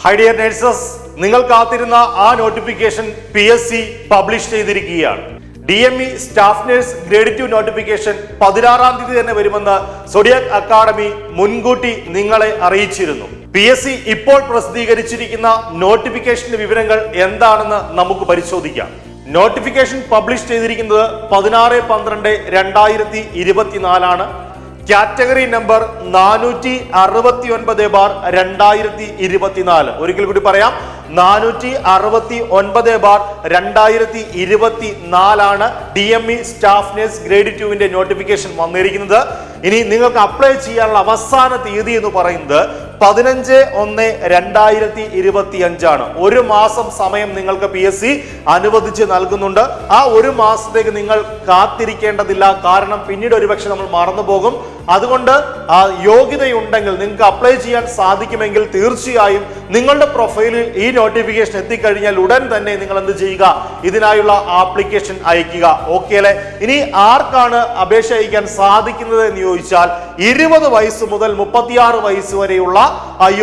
Hi dear nurses നിങ്ങൾ കാത്തിരുന്ന ആ notification P S C publish ചെയ്തിരിക്കുകയാണ്. D M E staff nurse grade two notification പതിനാറാം തീയതി തന്നെ വരുമെന്ന് സൊഡിയക് അക്കാദമി മുൻകൂട്ടി നിങ്ങളെ അറിയിച്ചിരുന്നു. പി എസ് സി ഇപ്പോൾ പ്രസിദ്ധീകരിച്ചിരിക്കുന്ന നോട്ടിഫിക്കേഷന്റെ വിവരങ്ങൾ എന്താണെന്ന് നമുക്ക് പരിശോധിക്കാം. നോട്ടിഫിക്കേഷൻ പബ്ലിഷ് ചെയ്തിരിക്കുന്നത് പതിനാറ് പന്ത്രണ്ട് രണ്ടായിരത്തി ഇരുപത്തിനാലാണ്. കാറ്റഗറി നമ്പർ നാനൂറ്റി അറുപത്തി ഒൻപത് ബാർ രണ്ടായിരത്തി ഇരുപത്തിനാല് ഒരിക്കൽ കൂടി പറയാം നാനൂറ്റി അറുപത്തി ഒൻപത് ബാർ രണ്ടായിരത്തി ഇരുപത്തി നാലാണ് D M E staff nurse grade ടുവിന്റെ നോട്ടിഫിക്കേഷൻ വന്നിരിക്കുന്നത്. ഇനി നിങ്ങൾക്ക് അപ്ലൈ ചെയ്യാനുള്ള അവസാന തീയതി എന്ന് പറയുന്നത് പതിനഞ്ച് ഒന്ന് രണ്ടായിരത്തി ഇരുപത്തി അഞ്ചാണ് ഒരു മാസം സമയം നിങ്ങൾക്ക് പി എസ് സി അനുവദിച്ച് നൽകുന്നുണ്ട്. ആ ഒരു മാസത്തേക്ക് നിങ്ങൾ കാത്തിരിക്കേണ്ടതില്ല. കാരണം പിന്നീട് ഒരുപക്ഷെ നമ്മൾ മറന്നു പോകും അതുകൊണ്ട് ആ യോഗ്യതയുണ്ടെങ്കിൽ നിങ്ങൾക്ക് അപ്ലൈ ചെയ്യാൻ സാധിക്കുമെങ്കിൽ തീർച്ചയായും നിങ്ങളുടെ പ്രൊഫൈലിൽ ഈ നോട്ടിഫിക്കേഷൻ എത്തിക്കഴിഞ്ഞാൽ ഉടൻ തന്നെ നിങ്ങൾ എന്ത് ചെയ്യുക? ഇതിനായുള്ള ആപ്ലിക്കേഷൻ അയക്കുക ഓക്കെ അല്ലെ? ഇനി ആർക്കാണ് അപേക്ഷ അയക്കാൻ സാധിക്കുന്നത് എന്ന് ചോദിച്ചാൽ ഇരുപത് വയസ്സ് മുതൽ മുപ്പത്തിയാറ് വയസ്സ് വരെയുള്ള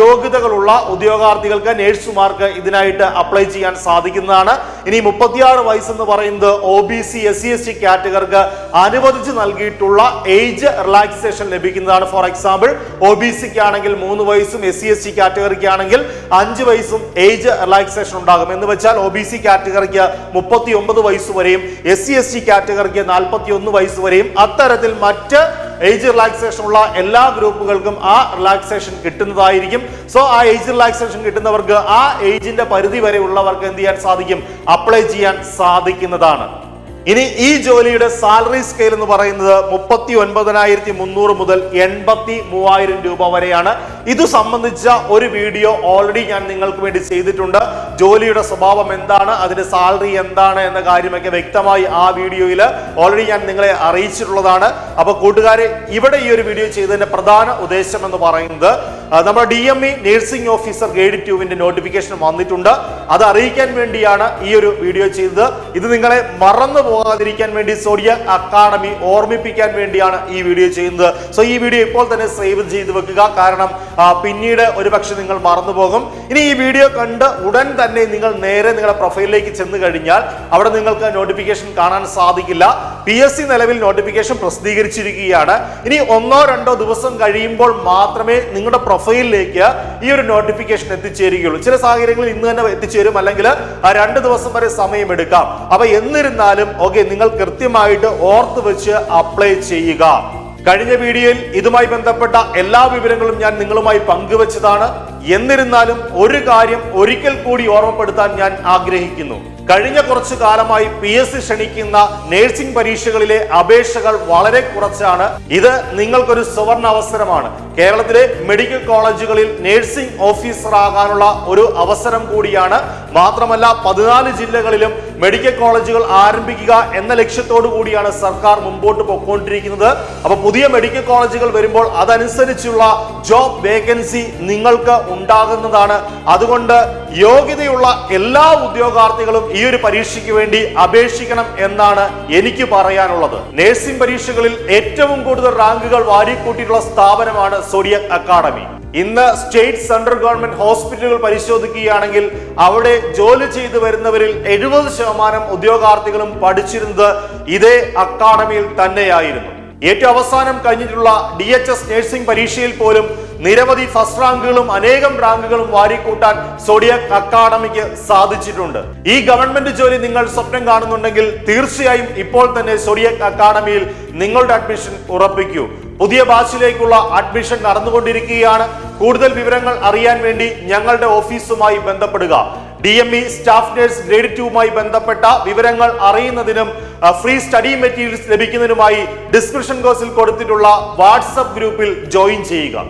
യോഗ്യതകളുള്ള ഉദ്യോഗാർത്ഥികൾക്ക് നേഴ്സുമാർക്ക് ഇതിനായിട്ട് അപ്ലൈ ചെയ്യാൻ സാധിക്കുന്നതാണ്. ഇനി മുപ്പത്തിയാറ് വയസ്സ് എന്ന് പറയുന്നത് O B C S C S T കാറ്റഗറിക്ക് അനുവദിച്ച് നൽകിയിട്ടുള്ള ഏജ് റിലാക്സേഷൻ ലഭിക്കുന്നതാണ്. ഫോർ എക്സാമ്പിൾ ഒ ബി സിക്ക് ആണെങ്കിൽ മൂന്ന് വയസ്സും എസ് സി എസ് ടി കാറ്റഗറിക്ക് ആണെങ്കിൽ അഞ്ച് വയസ്സും ഏജ് റിലാക്സേഷൻ ഉണ്ടാകും. എന്ന് വെച്ചാൽ ഒ ബി സി കാറ്റഗറിക്ക് മുപ്പത്തി ഒമ്പത് വയസ്സ് വരെയും എസ് സി എസ് ടി കാറ്റഗറിക്ക് നാൽപ്പത്തി ഒന്ന് വയസ്സ് വരെയും അത്തരത്തിൽ മറ്റ് ഏജ് റിലാക്സേഷൻ ഉള്ള എല്ലാ ഗ്രൂപ്പുകൾക്കും ആ റിലാക്സേഷൻ കിട്ടുന്നതായിരിക്കും. സോ ആ ഏജ് റിലാക്സേഷൻ കിട്ടുന്നവർക്ക് ആ ഏജിന്റെ പരിധി വരെ ഉള്ളവർക്ക് എന്ത് ചെയ്യാൻ സാധിക്കും? അപ്ലൈ ചെയ്യാൻ സാധിക്കുന്നതാണ്. ഇനി ഈ ജോലിയുടെ സാലറി സ്കെയിൽ എന്ന് പറയുന്നത് മുപ്പത്തി ഒൻപതിനായിരത്തി മുന്നൂറ് മുതൽ എൺപത്തി മൂവായിരം രൂപ വരെയാണ്. ഇത് സംബന്ധിച്ച ഒരു വീഡിയോ ഓൾറെഡി ഞാൻ നിങ്ങൾക്ക് വേണ്ടി ചെയ്തിട്ടുണ്ട്. ജോലിയുടെ സ്വഭാവം എന്താണ് അതിന്റെ സാലറി എന്താണ് എന്ന കാര്യമൊക്കെ വ്യക്തമായി ആ വീഡിയോയിൽ ഓൾറെഡി ഞാൻ നിങ്ങളെ അറിയിച്ചിട്ടുള്ളതാണ്. അപ്പൊ കൂട്ടുകാരെ ഇവിടെ ഈ ഒരു വീഡിയോ ചെയ്തതിന്റെ പ്രധാന ഉദ്ദേശം എന്ന് പറയുന്നത് നമ്മുടെ D M E nursing officer grade ടുവിന്റെ നോട്ടിഫിക്കേഷൻ വന്നിട്ടുണ്ട്. അത് അറിയിക്കാൻ വേണ്ടിയാണ് ഈ ഒരു വീഡിയോ ചെയ്തത്. ഇത് നിങ്ങളെ മറന്നു പോകാതിരിക്കാൻ വേണ്ടി സോഡിയ അക്കാഡമി ഓർമ്മിപ്പിക്കാൻ വേണ്ടിയാണ് ഈ വീഡിയോ ചെയ്യുന്നത്. സോ ഈ വീഡിയോ ഇപ്പോൾ തന്നെ സേവ് ചെയ്ത് വെക്കുക. കാരണം ആ, ഒരു പക്ഷെ നിങ്ങൾ മറന്നുപോകും. ഇനി ഈ വീഡിയോ കണ്ട് ഉടൻ തന്നെ നിങ്ങൾ നേരെ നിങ്ങളുടെ പ്രൊഫൈലിലേക്ക് ചെന്ന് കഴിഞ്ഞാൽ അവിടെ നിങ്ങൾക്ക് നോട്ടിഫിക്കേഷൻ കാണാൻ സാധിക്കില്ല. പി എസ് സി നിലവിൽ നോട്ടിഫിക്കേഷൻ പ്രസിദ്ധീകരിച്ചിരിക്കുകയാണ്. ഇനി ഒന്നോ രണ്ടോ ദിവസം കഴിയുമ്പോൾ മാത്രമേ നിങ്ങളുടെ പ്രൊഫൈലിലേക്ക് ഈ ഒരു നോട്ടിഫിക്കേഷൻ എത്തിച്ചേരുകയുള്ളൂ. ചില സാഹചര്യങ്ങളിൽ ഇന്ന് തന്നെ എത്തിച്ചേരും. അല്ലെങ്കിൽ രണ്ട് ദിവസം വരെ സമയമെടുക്കാം അപ്പൊ എന്നിരുന്നാലും ഓക്കെ നിങ്ങൾ കൃത്യമായിട്ട് ഓർത്ത് വെച്ച് അപ്ലൈ ചെയ്യുക. കഴിഞ്ഞ വീഡിയോയിൽ ഇതുമായി ബന്ധപ്പെട്ട എല്ലാ വിവരങ്ങളും ഞാൻ നിങ്ങളുമായി പങ്കുവച്ചതാണ്. എന്നിരുന്നാലും ഒരു കാര്യം ഒരിക്കൽ കൂടി ഓർമ്മപ്പെടുത്താൻ ഞാൻ ആഗ്രഹിക്കുന്നു. കഴിഞ്ഞ കുറച്ചു കാലമായി പി എസ് സി ക്ഷണിക്കുന്ന നേഴ്സിംഗ് പരീക്ഷകളിലെ അപേക്ഷകൾ വളരെ കുറച്ചാണ്. ഇത് നിങ്ങൾക്കൊരു സുവർണ അവസരമാണ്. കേരളത്തിലെ മെഡിക്കൽ കോളേജുകളിൽ നഴ്സിംഗ് ഓഫീസർ ആകാനുള്ള ഒരു അവസരം കൂടിയാണ്. മാത്രമല്ല പതിനാല് ജില്ലകളിലും മെഡിക്കൽ കോളേജുകൾ ആരംഭിക്കുക എന്ന ലക്ഷ്യത്തോടു കൂടിയാണ് സർക്കാർ മുമ്പോട്ട് പോയിക്കൊണ്ടിരിക്കുന്നത് അപ്പൊ പുതിയ മെഡിക്കൽ കോളേജുകൾ വരുമ്പോൾ അതനുസരിച്ചുള്ള ജോബ് വേക്കൻസി നിങ്ങൾക്ക് ഉണ്ടാകുന്നതാണ്. അതുകൊണ്ട് യോഗ്യതയുള്ള എല്ലാ ഉദ്യോഗാർത്ഥികളും ഈ ഒരു പരീക്ഷയ്ക്ക് വേണ്ടി അപേക്ഷിക്കണം എന്നാണ് എനിക്ക് പറയാനുള്ളത്. നഴ്സിംഗ് പരീക്ഷകളിൽ ഏറ്റവും കൂടുതൽ റാങ്കുകൾ വാരിക്കൂട്ടിയിട്ടുള്ള സ്ഥാപനമാണ് സോഡിയക് അക്കാഡമി. ഇന്ന് സ്റ്റേറ്റ് സെൻട്രൽ ഗവൺമെന്റ് ഹോസ്പിറ്റലുകൾ പരിശോധിക്കുകയാണെങ്കിൽ അവിടെ ജോലി ചെയ്തു വരുന്നവരിൽ എഴുപത് ശതമാനം ഉദ്യോഗാർത്ഥികളും പഠിച്ചിരുന്നത് ഇതേ അക്കാഡമിയിൽ തന്നെയായിരുന്നു. ഏറ്റവും അവസാനം കഴിഞ്ഞിട്ടുള്ള ഡി എച്ച് എസ് നഴ്സിംഗ് പരീക്ഷയിൽ പോലും നിരവധി ഫസ്റ്റ് റാങ്കുകളും അനേകം റാങ്കുകളും വാരിക്കൂട്ടാൻ സോഡിയക് അക്കാഡമിക്ക് സാധിച്ചിട്ടുണ്ട്. ഈ ഗവൺമെന്റ് ജോലി നിങ്ങൾ സ്വപ്നം കാണുന്നുണ്ടെങ്കിൽ തീർച്ചയായും ഇപ്പോൾ തന്നെ സോഡിയക് അക്കാഡമിയിൽ നിങ്ങളുടെ അഡ്മിഷൻ ഉറപ്പിക്കൂ. പുതിയ ബാച്ചിലേക്കുള്ള അഡ്മിഷൻ നടന്നുകൊണ്ടിരിക്കുകയാണ്. കൂടുതൽ വിവരങ്ങൾ അറിയാൻ വേണ്ടി ഞങ്ങളുടെ ഓഫീസുമായി ബന്ധപ്പെടുക. D M E staff nurse grade ടുവുമായി ബന്ധപ്പെട്ട വിവരങ്ങൾ അറിയുന്നതിനും ഫ്രീ സ്റ്റഡി മെറ്റീരിയൽസ് ലഭിക്കുന്നതിനുമായി ഡിസ്ക്രിപ്ഷൻ ബോക്സിൽ കൊടുത്തിട്ടുള്ള വാട്സപ്പ് ഗ്രൂപ്പിൽ ജോയിൻ ചെയ്യുക.